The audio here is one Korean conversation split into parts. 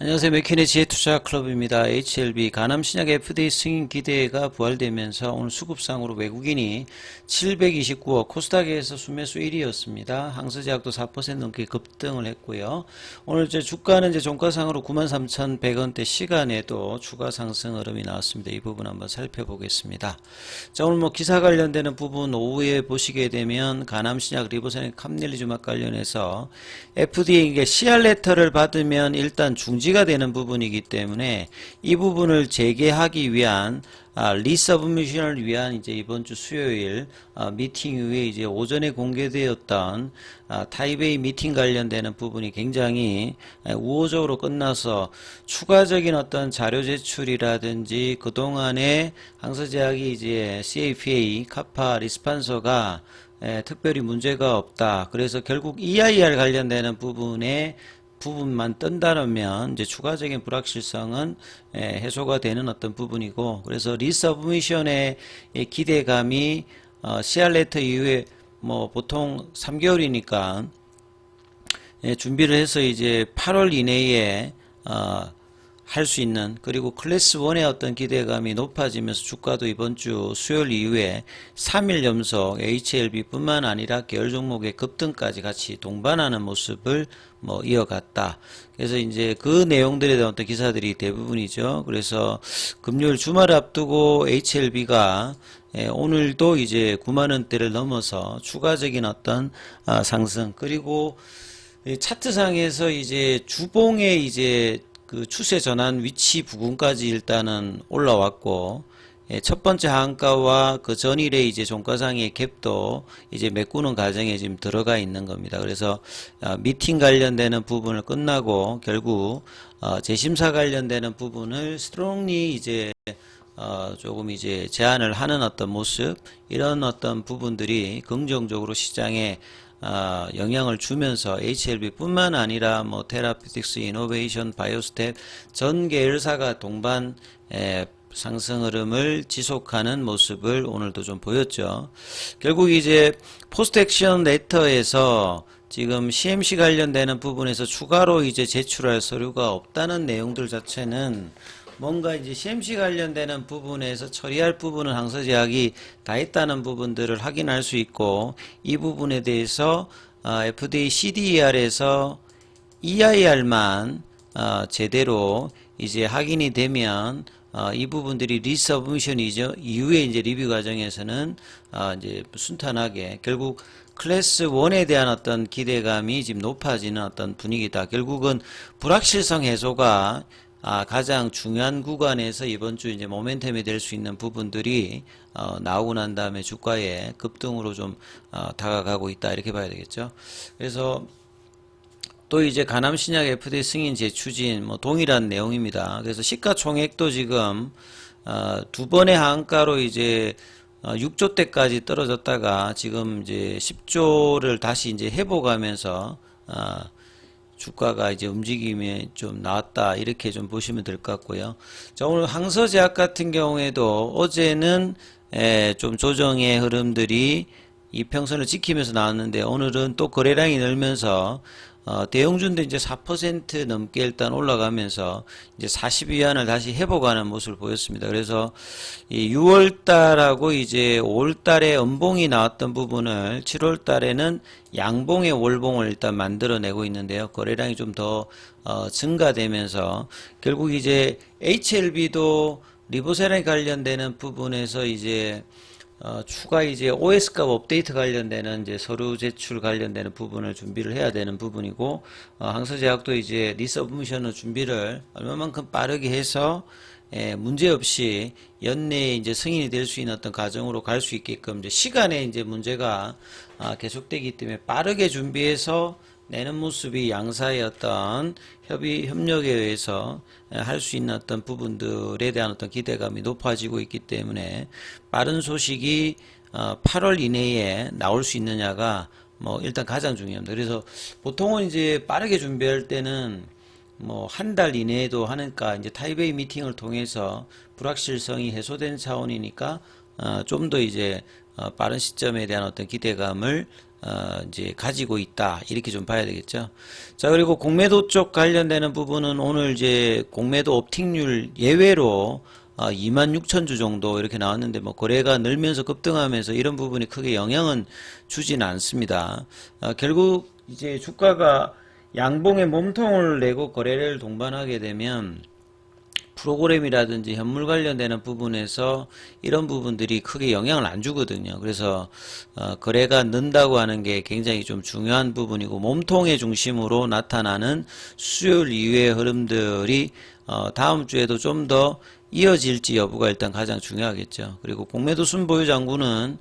안녕하세요. 맥키네 지혜투자 클럽입니다. HLB 가남신약 FDA 승인 기대가 부활되면서 오늘 수급상으로 외국인이 729억 코스닥에서 순매수 1위였습니다. 항서제약도 4% 넘게 급등을 했고요. 오늘 이제 주가는 이제 종가상으로 93,100원대 시간에도 추가 상승 흐름이 나왔습니다. 이 부분 한번 살펴보겠습니다. 자, 오늘 뭐 기사 관련되는 부분 오후에 보시게 되면 가남신약 리보사닉 캄닐리주막 관련해서 FDA에게 CR 레터를 받으면 일단 중지 가 되는 부분이기 때문에 이 부분을 재개하기 위한 아, 리서브미션을 위한 이제 이번 주 수요일 아, 미팅 이후에 이제 오전에 공개되었던 아, 타이베이 미팅 관련되는 부분이 굉장히 에, 우호적으로 끝나서 추가적인 어떤 자료 제출이라든지 그동안에 항서제약이 이제 CAPA 카파 리스판서가 에, 특별히 문제가 없다. 그래서 결국 EIR 관련되는 부분에 부분만 뜬다면 이제 추가적인 불확실성은 에, 해소가 되는 어떤 부분이고 그래서 리서브미션의 이 기대감이 어, CR 레터 이후에 뭐 보통 3개월이니까 예, 준비를 해서 이제 8월 이내에 어, 할 수 있는 그리고 클래스 1의 어떤 기대감이 높아지면서 주가도 이번 주 수요일 이후에 3일 연속 HLB뿐만 아니라 계열 종목의 급등까지 같이 동반하는 모습을 뭐 이어갔다. 그래서 이제 그 내용들에 대한 어떤 기사들이 대부분이죠. 그래서 금요일 주말 앞두고 HLB가 예, 오늘도 이제 9만 원대를 넘어서 추가적인 어떤 아, 상승 그리고 이 차트상에서 이제 주봉의 이제 그 추세 전환 위치 부근까지 일단은 올라왔고 예, 첫 번째 한가와 그 전일의 이제 종가상의 갭도 이제 메꾸는 과정에 지금 들어가 있는 겁니다. 그래서 아, 미팅 관련되는 부분을 끝나고 결국 어, 재심사 관련되는 부분을 스트롱리 이제 어, 조금 이제 제한을 하는 어떤 모습 이런 어떤 부분들이 긍정적으로 시장에 어, 영향을 주면서 HLB뿐만 아니라 뭐 테라피틱스, 이노베이션, 바이오스텝 전 계열사가 동반 에, 상승 흐름을 지속하는 모습을 오늘도 좀 보였죠. 결국 이제 포스트 액션 레터에서 지금 CMC 관련되는 부분에서 추가로 이제 제출할 서류가 없다는 내용들 자체는 뭔가 이제 CMC 관련되는 부분에서 처리할 부분은 항서제약이 다 했다는 부분들을 확인할 수 있고 이 부분에 대해서 어, FDA CDER에서 EIR만 어, 제대로 이제 확인이 되면 어, 이 부분들이 리서브미션이죠. 이후에 이제 리뷰 과정에서는 어, 이제 순탄하게 결국 클래스 1에 대한 어떤 기대감이 지금 높아지는 어떤 분위기다. 결국은 불확실성 해소가 아, 가장 중요한 구간에서 이번 주 이제 모멘텀이 될 수 있는 부분들이 어, 나오고 난 다음에 주가에 급등으로 좀 어, 다가가고 있다 이렇게 봐야 되겠죠. 그래서 또 이제 가남 신약 FDA 승인 재추진 뭐 동일한 내용입니다. 그래서 시가총액도 지금 어, 두 번의 한가로 이제 어, 6조 대까지 떨어졌다가 지금 이제 10조를 다시 이제 회복하면서 어, 주가가 이제 움직임이 좀 나왔다 이렇게 좀 보시면 될 것 같고요. 자 오늘 항서제약 같은 경우에도 어제는 에, 좀 조정의 흐름들이 이평선을 지키면서 나왔는데 오늘은 또 거래량이 늘면서 어, 대형주인도 이제 4% 넘게 일단 올라가면서 이제 40위안을 다시 회복하는 모습을 보였습니다. 그래서 이 6월 달하고 이제 5월 달에 음봉이 나왔던 부분을 7월 달에는 양봉의 월봉을 일단 만들어내고 있는데요. 거래량이 좀더 어, 증가되면서 결국 이제 HLB도 리보세랑 관련되는 부분에서 이제 어, 추가 이제 OS값 업데이트 관련되는 이제 서류 제출 관련되는 부분을 준비를 해야 되는 부분이고 어, 항서제약도 이제 리서브미션을 준비를 얼마만큼 빠르게 해서 예, 문제 없이 연내에 이제 승인이 될 수 있는 어떤 과정으로 갈 수 있게끔 이제 시간에 이제 문제가 아, 계속되기 때문에 빠르게 준비해서 내는 모습이 양사의 어떤 협의 협력에 의해서 할 수 있는 어떤 부분들에 대한 어떤 기대감이 높아지고 있기 때문에 빠른 소식이 어, 8월 이내에 나올 수 있느냐가 뭐 일단 가장 중요합니다. 그래서 보통은 이제 빠르게 준비할 때는 뭐 한 달 이내에도 하니까 이제 타이베이 미팅을 통해서 불확실성이 해소된 차원이니까 어, 좀더 이제 어, 빠른 시점에 대한 어떤 기대감을 어, 이제 가지고 있다 이렇게 좀 봐야 되겠죠. 자 그리고 공매도 쪽 관련되는 부분은 오늘 이제 공매도 업틱률 예외로 어, 2만 6천 주 정도 이렇게 나왔는데 뭐 거래가 늘면서 급등하면서 이런 부분이 크게 영향은 주지는 않습니다. 어, 결국 이제 주가가 양봉의 몸통을 내고 거래를 동반하게 되면 프로그램이라든지 현물 관련되는 부분에서 이런 부분들이 크게 영향을 안 주거든요. 그래서 어, 거래가 는다고 하는 게 굉장히 좀 중요한 부분이고 몸통의 중심으로 나타나는 수요일 이후의 흐름들이 어, 다음 주에도 좀 더 이어질지 여부가 일단 가장 중요하겠죠. 그리고 공매도 순보유 장구는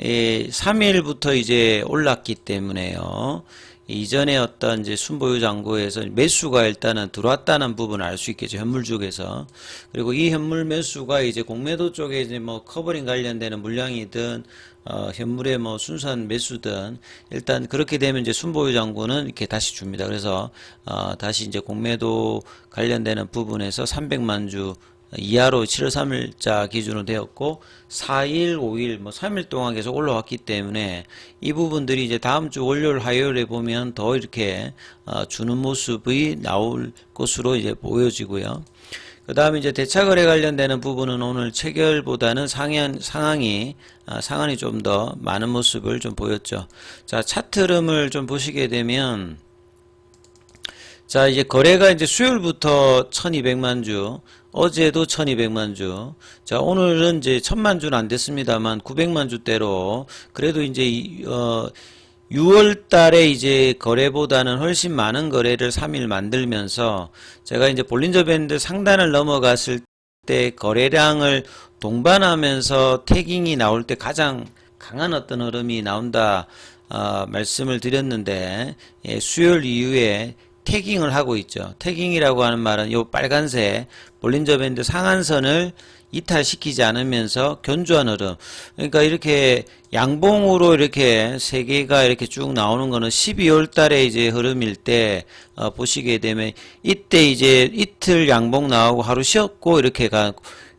예, 3일부터 이제 올랐기 때문에요. 이전에 어떤 이제 순보유 장고에서 매수가 일단은 들어왔다는 부분을 알 수 있겠죠. 현물 쪽에서. 그리고 이 현물 매수가 이제 공매도 쪽에 이제 뭐 커버링 관련되는 물량이든 어, 현물의 뭐 순수한 매수든 일단 그렇게 되면 이제 순보유 장고는 이렇게 다시 줍니다. 그래서 어, 다시 이제 공매도 관련되는 부분에서 300만 주 이하로 7월 3일자 기준으로 되었고 4일, 5일, 뭐 3일 동안 계속 올라왔기 때문에 이 부분들이 이제 다음 주 월요일, 화요일에 보면 더 이렇게 어, 주는 모습이 나올 것으로 이제 보여지고요. 그 다음에 이제 대차거래 관련되는 부분은 오늘 체결보다는 상향, 상황이, 아, 상한이 좀 더 많은 모습을 좀 보였죠. 자, 차트 흐름을 좀 보시게 되면, 자, 이제 거래가 이제 수요일부터 1200만 주, 어제도 1200만 주. 자, 오늘은 이제 1000만 주는 안 됐습니다만 900만 주대로 그래도 이제 이, 어 6월 달에 이제 거래보다는 훨씬 많은 거래를 3일 만들면서 제가 이제 볼린저 밴드 상단을 넘어갔을 때 거래량을 동반하면서 태깅이 나올 때 가장 강한 어떤 흐름이 나온다 어, 말씀을 드렸는데 예, 수요일 이후에 태깅을 하고 있죠. 태깅이라고 하는 말은 요 빨간색 볼린저 밴드 상한선을 이탈시키지 않으면서 견조한 흐름. 그러니까 이렇게 양봉으로 이렇게 세 개가 이렇게 쭉 나오는 거는 12월 달에 이제 흐름일 때 어, 보시게 되면 이때 이제 이틀 양봉 나오고 하루 쉬었고 이렇게 가요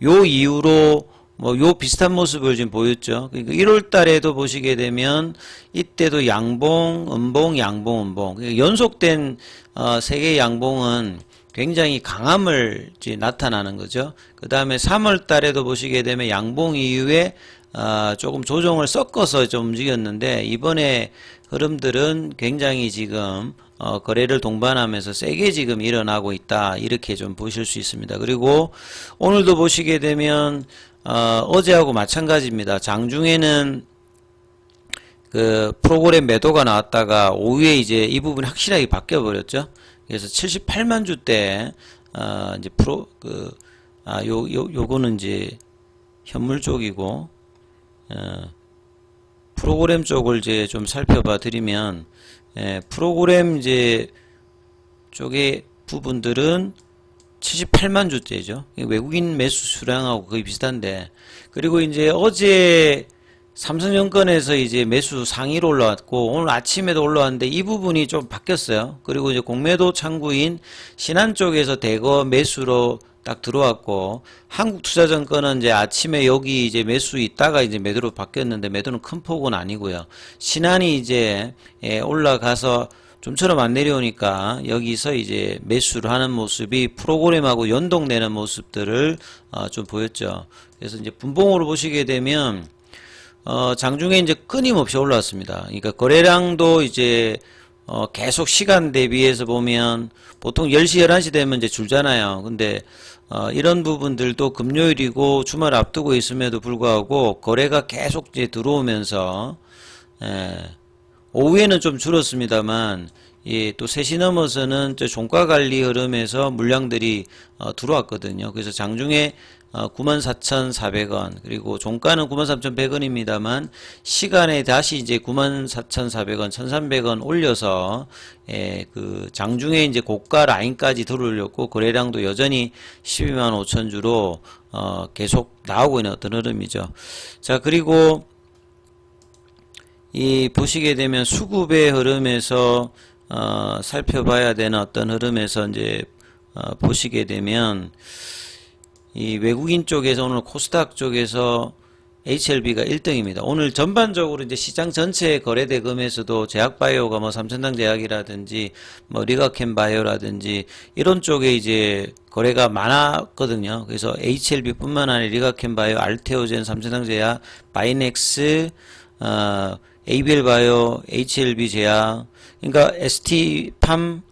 이후로 뭐 요 비슷한 모습을 지금 보였죠. 그러니까 1월 달에도 보시게 되면 이때도 양봉, 음봉, 양봉, 음봉. 그러니까 연속된 어, 세개 양봉은 굉장히 강함을 이제 나타나는 거죠. 그 다음에 3월 달에도 보시게 되면 양봉 이후에 어, 조금 조정을 섞어서 좀 움직였는데 이번에 흐름들은 굉장히 지금 어, 거래를 동반하면서 세게 지금 일어나고 있다 이렇게 좀 보실 수 있습니다. 그리고 오늘도 보시게 되면 어, 어제하고 마찬가지입니다. 장중에는 그 프로그램 매도가 나왔다가 오후에 이제 이 부분이 확실하게 바뀌어 버렸죠. 그래서 78만 주대 어 이제 프로 그 아 요 요 요거는 이제 현물 쪽이고 어 프로그램 쪽을 이제 좀 살펴봐 드리면 예, 프로그램 이제 쪽의 부분들은 78만 주대죠. 외국인 매수 수량하고 거의 비슷한데 그리고 이제 어제 삼성증권에서 이제 매수 상위로 올라왔고 오늘 아침에도 올라왔는데 이 부분이 좀 바뀌었어요. 그리고 이제 공매도 창구인 신한 쪽에서 대거 매수로 딱 들어왔고 한국투자증권은 이제 아침에 여기 이제 매수 있다가 이제 매도로 바뀌었는데 매도는 큰 폭은 아니고요. 신한이 이제 예, 올라가서 좀처럼 안 내려오니까 여기서 이제 매수를 하는 모습이 프로그램하고 연동되는 모습들을 어, 좀 보였죠. 그래서 이제 분봉으로 보시게 되면 어, 장중에 이제 끊임없이 올라왔습니다. 그러니까 거래량도 이제 어, 계속 시간 대비해서 보면 보통 10시, 11시 되면 이제 줄잖아요. 근데 어, 이런 부분들도 금요일이고 주말 앞두고 있음에도 불구하고 거래가 계속 이제 들어오면서 예, 오후에는 좀 줄었습니다만 예, 또 3시 넘어서는 저 종가 관리 흐름에서 물량들이 어, 들어왔거든요. 그래서 장중에 어, 94,400원 그리고 종가는 93,100원입니다만 시간에 다시 이제 94,400원, 1,300원 올려서 예, 그 장중에 이제 고가 라인까지 들어올렸고 거래량도 여전히 12만 5천 주로 어, 계속 나오고 있는 어떤 흐름이죠. 자 그리고 이 보시게 되면 수급의 흐름에서 어, 살펴봐야 되는 어떤 흐름에서 이제 어, 보시게 되면 이 외국인 쪽에서 오늘 코스닥 쪽에서 HLB가 1등입니다. 오늘 전반적으로 이제 시장 전체 거래 대금에서도 제약바이오가 뭐 삼천당 제약이라든지 뭐 리가켄 바이오라든지 이런 쪽에 이제 거래가 많았거든요. 그래서 HLB뿐만 아니라 리가켄 바이오, 알테오젠, 삼천당 제약, 바이넥스, 어, ABL 바이오, HLB 제약, 그러니까 ST팜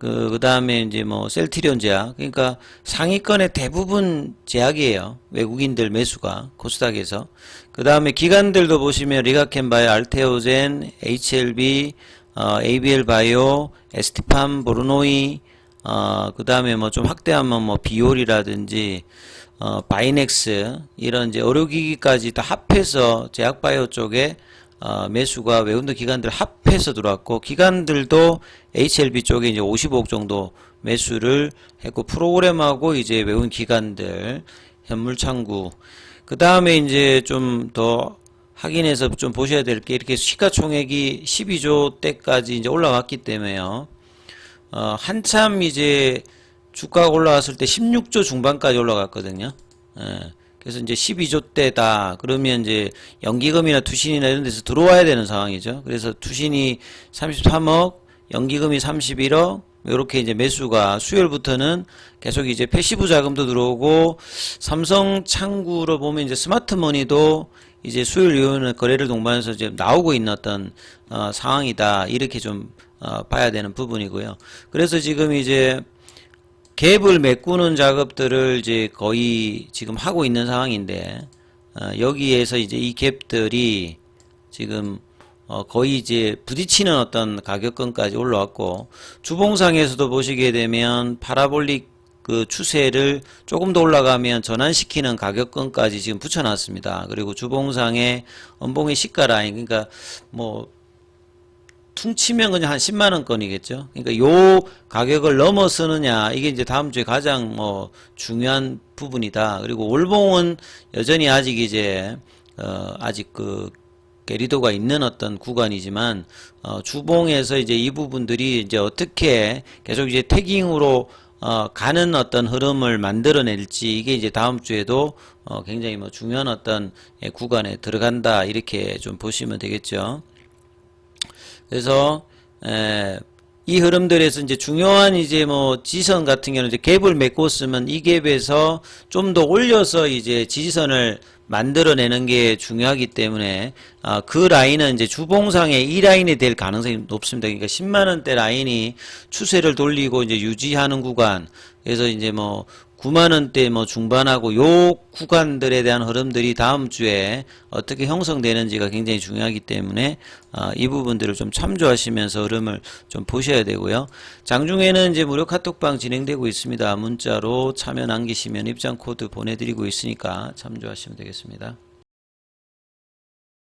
그, 그 다음에 이제 뭐, 셀트리온 제약. 그러니까 상위권의 대부분 제약이에요. 외국인들 매수가, 코스닥에서. 그 다음에 기관들도 보시면, 리가켄 바이오, 알테오젠, HLB, 어, ABL 바이오, 에스티팜, 보르노이, 어, 그 다음에 뭐 좀 확대하면 뭐, 비올이라든지, 어, 바이넥스, 이런 이제 의료기기까지 다 합해서 제약바이오 쪽에 어, 매수가 외국인 기관들 합해서 들어왔고 기관들도 HLB 쪽에 이제 55억 정도 매수를 했고 프로그램하고 이제 외국인 기관들 현물 창구 그 다음에 이제 좀 더 확인해서 좀 보셔야 될 게 이렇게 시가총액이 12조 대까지 이제 올라왔기 때문에요. 어, 한참 이제 주가가 올라왔을 때 16조 중반까지 올라갔거든요. 예. 그래서 이제 12조 대다. 그러면 이제 연기금이나 투신이나 이런 데서 들어와야 되는 상황이죠. 그래서 투신이 33억, 연기금이 31억, 이렇게 이제 매수가 수요일부터는 계속 이제 패시브 자금도 들어오고 삼성 창구로 보면 이제 스마트머니도 이제 수요일 이후는 거래를 동반해서 이제 나오고 있는 어떤 어, 상황이다 이렇게 좀 어, 봐야 되는 부분이고요. 그래서 지금 이제 갭을 메꾸는 작업들을 이제 거의 지금 하고 있는 상황인데 어, 여기에서 이제 이 갭들이 지금 어, 거의 이제 부딪히는 어떤 가격권까지 올라왔고 주봉상에서도 보시게 되면 파라볼릭 그 추세를 조금 더 올라가면 전환시키는 가격권까지 지금 붙여놨습니다. 그리고 주봉상의 연봉의 시가 라인 그러니까 뭐 퉁치면 그냥 한 10만 원권이겠죠. 그러니까 요 가격을 넘어서느냐 이게 이제 다음 주에 가장 뭐 중요한 부분이다. 그리고 월봉은 여전히 아직 이제 어 아직 그 게리도가 있는 어떤 구간이지만 어 주봉에서 이제 이 부분들이 이제 어떻게 계속 이제 태깅으로 어 가는 어떤 흐름을 만들어낼지 이게 이제 다음 주에도 어 굉장히 뭐 중요한 어떤 예, 구간에 들어간다 이렇게 좀 보시면 되겠죠. 그래서 에, 이 흐름들에서 이제 중요한 이제 뭐 지선 같은 경우는 이제 갭을 맺고 쓰면 이 갭에서 좀 더 올려서 이제 지지선을 만들어내는 게 중요하기 때문에 아, 그 라인은 이제 주봉상의 이 라인이 될 가능성이 높습니다. 그러니까 10만 원대 라인이 추세를 돌리고 이제 유지하는 구간 그래서 이제 뭐 9만 원대 뭐 중반하고 요 구간들에 대한 흐름들이 다음 주에 어떻게 형성되는지가 굉장히 중요하기 때문에 아, 이 부분들을 좀 참조하시면서 흐름을 좀 보셔야 되고요. 장중에는 이제 무료 카톡방 진행되고 있습니다. 문자로 참여 남기시면 입장 코드 보내드리고 있으니까 참조하시면 되겠습니다.